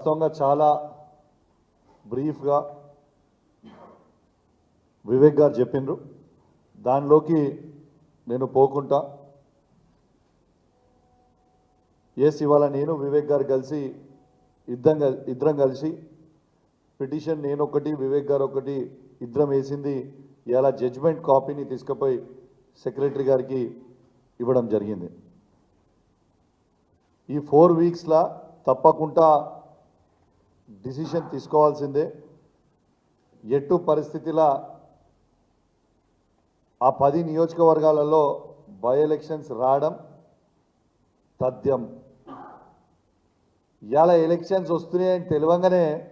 వాస్తవంగా చాలా బ్రీఫ్గా వివేక్ గారు చెప్పిండ్రు. దానిలోకి నేను పోకుండా ఎస్ ఇవాళ నేను వివేక్ గారు కలిసి ఇద్దరం ఇద్దరం కలిసి పిటిషన్ నేను ఒకటి వివేక్ గారు ఒకటి ఇద్దరం వేసింది. ఇలా జడ్జ్మెంట్ కాపీని తీసుకుపోయి సెక్రటరీ గారికి ఇవ్వడం జరిగింది. ఈ ఫోర్ వీక్స్లా తప్పకుండా డిసిషన్ తీసుకోవాల్సిందే. ఎట్టు పరిస్థితిలా ఆ పది నియోజకవర్గాలలో బై ఎలక్షన్స్ రావడం తథ్యం. ఇవాళ ఎలక్షన్స్ వస్తున్నాయని తెలియంగానే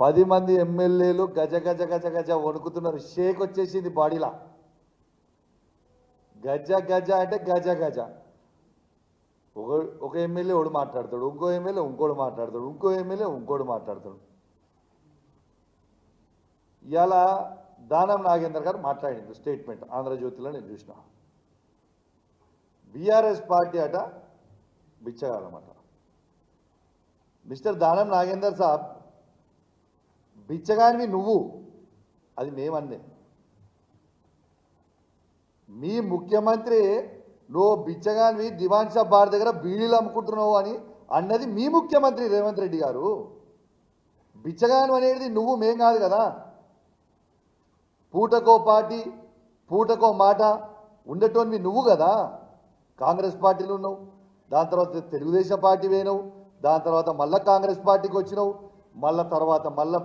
పది మంది ఎమ్మెల్యేలు గజ గజ గజ గజ వణుకుతున్నారు. షేక్ వచ్చేసింది బాడీలా. గజ గజ అంటే గజ గజ. ఒక ఒక ఎమ్మెల్యే ఒకడు మాట్లాడతాడు ఇంకో ఎమ్మెల్యే ఇంకోడు మాట్లాడతాడు ఇంకో ఎమ్మెల్యే ఇంకోడు మాట్లాడతాడు. ఇలా దానం నాగేందర్ గారు మాట్లాడింది స్టేట్మెంట్ ఆంధ్రజ్యోతిలో నేను చూసిన. బీఆర్ఎస్ పార్టీ అట బిచ్చగాలన్నమాట మిస్టర్ దానం నాగేందర్ సాబ్ బిచ్చగానివి నువ్వు అది మేమన్నే. మీ ముఖ్యమంత్రి నువ్వు బిచ్చగానివి దివాన్ షా బార్ దగ్గర బీడీలు అమ్ముకుంటున్నావు అని అన్నది మీ ముఖ్యమంత్రి రేవంత్ రెడ్డి గారు. బిచ్చగాను అనేది నువ్వు మేం కాదు కదా. పూటకో పార్టీ పూటకో మాట ఉండేటోనివి నువ్వు కదా. కాంగ్రెస్ పార్టీలు ఉన్నావు. దాని తర్వాత తెలుగుదేశం పార్టీ పోయినావు. దాని తర్వాత మళ్ళా కాంగ్రెస్ పార్టీకి వచ్చినావు. మళ్ళా తర్వాత మళ్ళా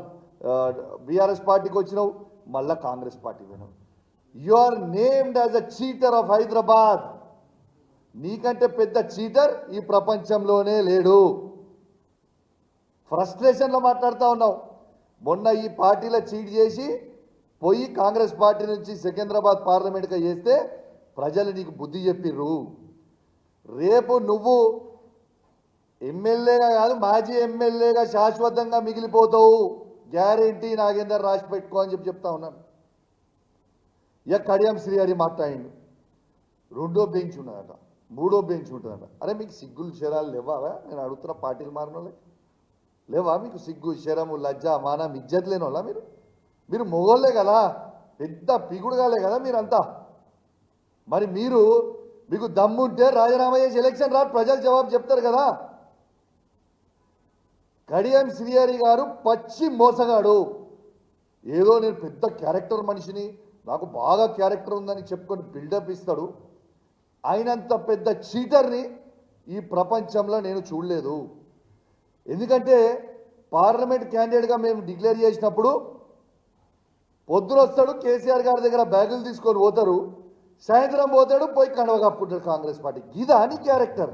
బీఆర్ఎస్ పార్టీకి వచ్చినావు. మళ్ళా కాంగ్రెస్ పార్టీ పోయినావు. You are named as a cheater of Hyderabad నీకంటే పెద్ద చీటర్ ఈ ప్రపంచంలోనే లేడు. ఫ్రస్ట్రేషన్లో మాట్లాడుతూ ఉన్నావు. మొన్న ఈ పార్టీలో చీట్ చేసి పోయి కాంగ్రెస్ పార్టీ నుంచి సికింద్రాబాద్ పార్లమెంట్గా చేస్తే ప్రజలు నీకు బుద్ధి చెప్పిర్రు. రేపు నువ్వు ఎమ్మెల్యేగా కాదు మాజీ ఎమ్మెల్యేగా శాశ్వతంగా మిగిలిపోతావు. గ్యారెంటీ నాగేందర్ రాసి పెట్టుకో అని చెప్పి చెప్తా ఉన్నాను. ఇక కడియం శ్రీహరి మాట్లాడిండు. రెండో బెంచ్ ఉన్నదట. మూడో బెంచ్ ఉంటుందంట. అరే మీకు సిగ్గులు శరాలు లేవా నేను అడుగుతున్న పార్టీలు మారినోళ్ళే. లేవా? మీకు సిగ్గు శరము లజ్జ మానం ఇజ్జత్ లేని వాళ్ళ మీరు? మీరు మొగోళ్ళే కదా. పెద్ద పిగుడుగాలే కదా మీరంతా. మరి మీరు మీకు దమ్ముంటే రాజీనామా చేసి ఎలక్షన్ రా ప్రజలు జవాబు చెప్తారు కదా. కడియం శ్రీహరి గారు పచ్చి మోసగాడు. ఏదో నేను పెద్ద క్యారెక్టర్ మనిషిని నాకు బాగా క్యారెక్టర్ ఉందని చెప్పుకొని బిల్డప్ ఇస్తాడు. అయినంత పెద్ద చీటర్ని ఈ ప్రపంచంలో నేను చూడలేదు. ఎందుకంటే పార్లమెంట్ క్యాండిడేట్గా మేము డిక్లేర్ చేసినప్పుడు పొద్దున వస్తాడు కేసీఆర్ గారి దగ్గర బ్యాగులు తీసుకొని పోతారు సాయంత్రం పోతాడు పోయి కండవ కప్పుకుంటాడు కాంగ్రెస్ పార్టీ. ఇది అని character.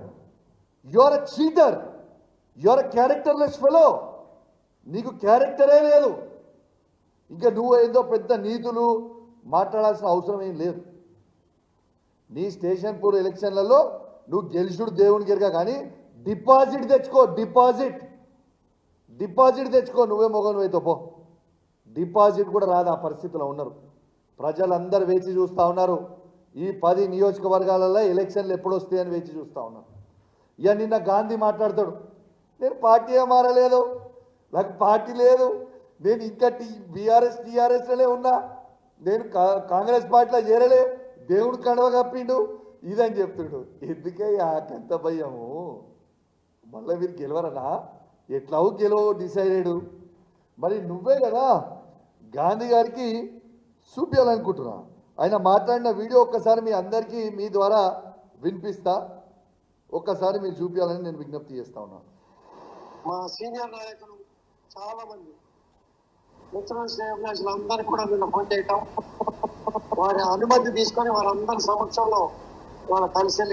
Your a cheater your a characterless fellow నీకు క్యారెక్టరే లేదు. ఇంకా నువ్వు ఏదో పెద్ద నీతులు మాట్లాడాల్సిన అవసరం ఏం లేదు. నీ స్టేషన్ పూర్ ఎలక్షన్లలో నువ్వు గెలిచుడు దేవుని గిరిగా కానీ డిపాజిట్ తెచ్చుకో డిపాజిట్. డిపాజిట్ తెచ్చుకో నువ్వే మొగను అయితే పో డిపాజిట్ కూడా రాదు ఆ పరిస్థితిలో ఉన్నారు. ప్రజలందరూ వేచి చూస్తూ ఉన్నారు. ఈ పది నియోజకవర్గాలలో ఎలక్షన్లు ఎప్పుడు వస్తాయని వేచి చూస్తూ ఉన్నారు. ఇక నిన్న గాంధీ మాట్లాడతాడు. నేను పార్టీ మారలేదు. నాకు పార్టీ లేదు. నేను ఇంకా టీ బీఆర్ఎస్ టీఆర్ఎస్లోనే ఉన్నా. నేను కా- కాంగ్రెస్ పార్టీలో చేరలే. దేవుడు కడవ కప్పిండు. ఇదని చెప్తుండు. ఎందుకే ఎంత భయము? మళ్ళీ మీరు గెలవరనా? ఎట్లావు గెలవ డిసైడెడ్. మరి నువ్వే కదా గాంధీ గారికి చూపించాలనుకుంటున్నా ఆయన మాట్లాడిన వీడియో ఒక్కసారి మీ అందరికీ మీ ద్వారా వినిపిస్తా. ఒక్కసారి మీరు చూపించాలని నేను విజ్ఞప్తి చేస్తా ఉన్నాను మా సీనియర్ నాయకులు చాలా మంది మిత్రులు అందరికీ కూడా నిన్న ఫోన్ చేయటం. వారి అనుమతి తీసుకొని వారందరి సమక్షంలో వాళ్ళ కలిసి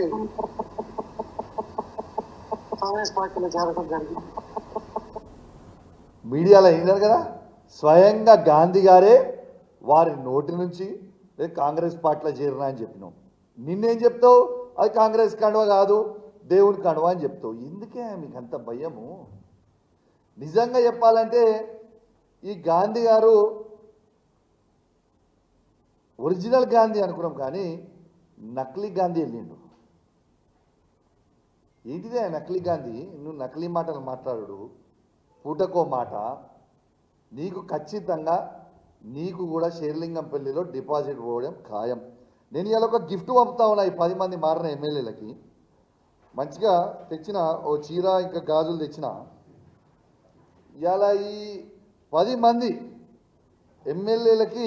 కాంగ్రెస్ పార్టీలో చేరడం జరిగింది. మీడియాలో అయినారు కదా స్వయంగా గాంధీ గారే వారి నోటి నుంచి కాంగ్రెస్ పార్టీలో చేరినా అని చెప్పినాం. నిన్నేం చెప్తావు? అది కాంగ్రెస్ కండువ కాదు దేవుని కండువ అని చెప్తావు. ఎందుకే మీకు అంత భయము? నిజంగా చెప్పాలంటే ఈ గాంధీ గారు ఒరిజినల్ గాంధీ అనుకున్నాం కానీ నకిలీ గాంధీ వెళ్ళిండు. ఏంటిదే నకిలీ గాంధీ? నువ్వు నకిలీ మాటలు మాట్లాడు పూటకో మాట. నీకు ఖచ్చితంగా నీకు కూడా షేర్లింగంపల్లిలో డిపాజిట్ పోవడం ఖాయం. నేను ఇలా ఒక గిఫ్ట్ పంపుతా ఉన్నా ఈ పది మంది మారిన ఎమ్మెల్యేలకి. మంచిగా తెచ్చిన ఓ చీర ఇంకా గాజులు తెచ్చిన. ఇలా ఈ పది మంది ఎమ్మెల్యేలకి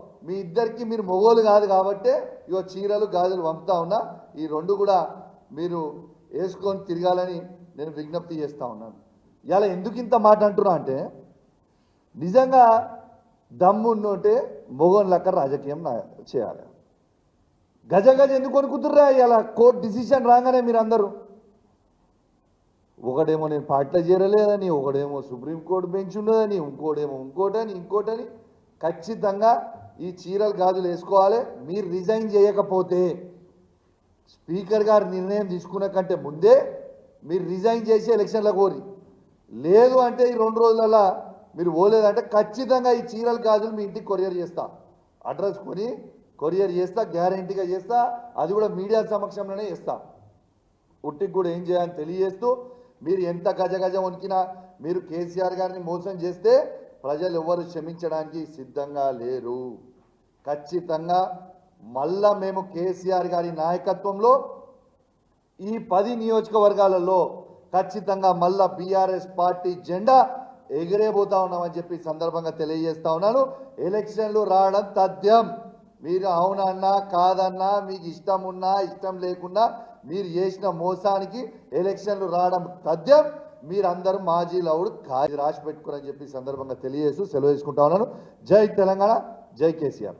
మీ ఇద్దరికి మీరు మొగోలు కాదు కాబట్టే ఇగో చీరలు గాజులు పంపుతా ఉన్నా ఈ రెండు కూడా మీరు వేసుకొని తిరగాలని నేను విజ్ఞప్తి చేస్తూ ఉన్నాను. ఇలా ఎందుకు ఇంత మాట అంటున్నా అంటే నిజంగా దమ్మున్నుంటే మొగోని లెక్క రాజకీయం చేయాలి. గజ గజ ఎందుకు కొనుక్కుతుర్రా ఇలా కోర్టు డిసిషన్ రాగానే మీరు అందరూ ఒకడేమో నేను పార్టీలో చేరలేదని ఒకడేమో సుప్రీంకోర్టు బెంచ్ ఉన్నదని ఇంకోటేమో ఇంకోటని ఇంకోటని ఖచ్చితంగా ఈ చీరలు గాజులు వేసుకోవాలి. మీరు రిజైన్ చేయకపోతే స్పీకర్ గారు నిర్ణయం తీసుకున్న కంటే ముందే మీరు రిజైన్ చేసి ఎలక్షన్లకు కోరి లేదు అంటే ఈ రెండు రోజులలో మీరు పోలేదంటే ఖచ్చితంగా ఈ చీరలు గాజులు మీ ఇంటికి కొరియర్ చేస్తా. అడ్రస్ కొని కొరియర్ చేస్తా గ్యారంటీగా చేస్తా అది కూడా మీడియా సమక్షంలోనే చేస్తా. ఉట్టికి కూడా ఏం చేయాలని తెలియజేస్తూ మీరు ఎంత గజ గజ వణికినా మీరు కేసీఆర్ గారిని మోసం చేస్తే ప్రజలు ఎవరు క్షమించడానికి సిద్ధంగా లేరు. ఖచ్చితంగా మళ్ళా మేము కేసీఆర్ గారి నాయకత్వంలో ఈ పది నియోజకవర్గాలలో ఖచ్చితంగా మళ్ళా బీఆర్ఎస్ పార్టీ జెండా ఎగిరేపోతా ఉన్నామని చెప్పి సందర్భంగా తెలియజేస్తా ఉన్నాను. ఎలక్షన్లు రావడం తథ్యం. మీరు అవునన్నా కాదన్నా మీకు ఇష్టం ఉన్నా ఇష్టం లేకున్నా మీరు చేసిన మోసానికి ఎలక్షన్లు రావడం తథ్యం. మీరందరూ మాజీ లౌడ్ కాజీ రాసి పెట్టుకోరని చెప్పి సందర్భంగా తెలియజేస్తూ సెలవు తీసుకుంటా ఉన్నాను. జై తెలంగాణ జై కేసీఆర్.